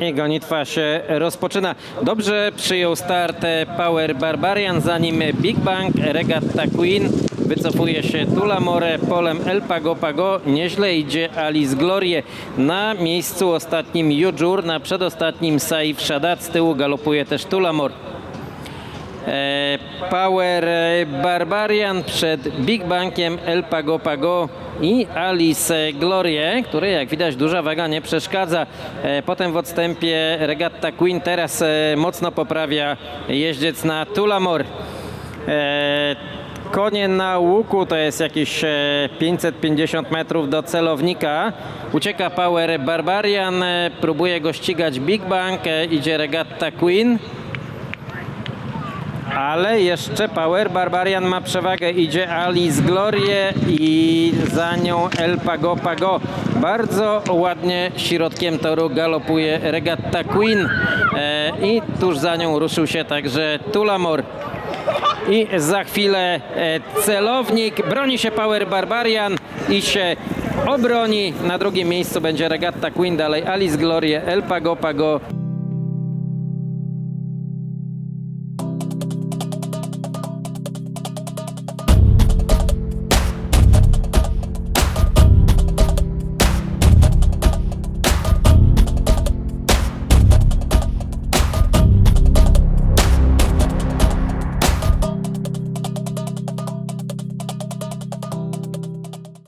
I gonitwa się rozpoczyna. Dobrze przyjął start e, Power Barbarian, za nim Big Bang, Regatta Queen. Wycofuje się Tulamore, polem El Pago Pago. Nieźle idzie Alice Glorie. Na miejscu ostatnim Jujur, na przedostatnim Saif Shadat. Z tyłu galopuje też Tulamor. E, Power e, Barbarian przed Big Bankiem El Pago Pago i Alice Glorie, której jak widać duża waga nie przeszkadza. E, Potem w odstępie Regatta Queen teraz mocno poprawia jeździec na Tulamor. Konie na łuku to jest jakieś e, 550 metrów do celownika. Ucieka Power Barbarian, próbuje go ścigać Big Bang, idzie Regatta Queen. Ale jeszcze Power Barbarian ma przewagę. Idzie Alice Glorie i za nią El Pago Pago. Bardzo ładnie środkiem toru galopuje Regatta Queen. E, I tuż za nią ruszył się także Tulamor. I za chwilę e, celownik. Broni się Power Barbarian i się obroni. Na drugim miejscu będzie Regatta Queen, dalej Alice Glorie, El Pago Pago.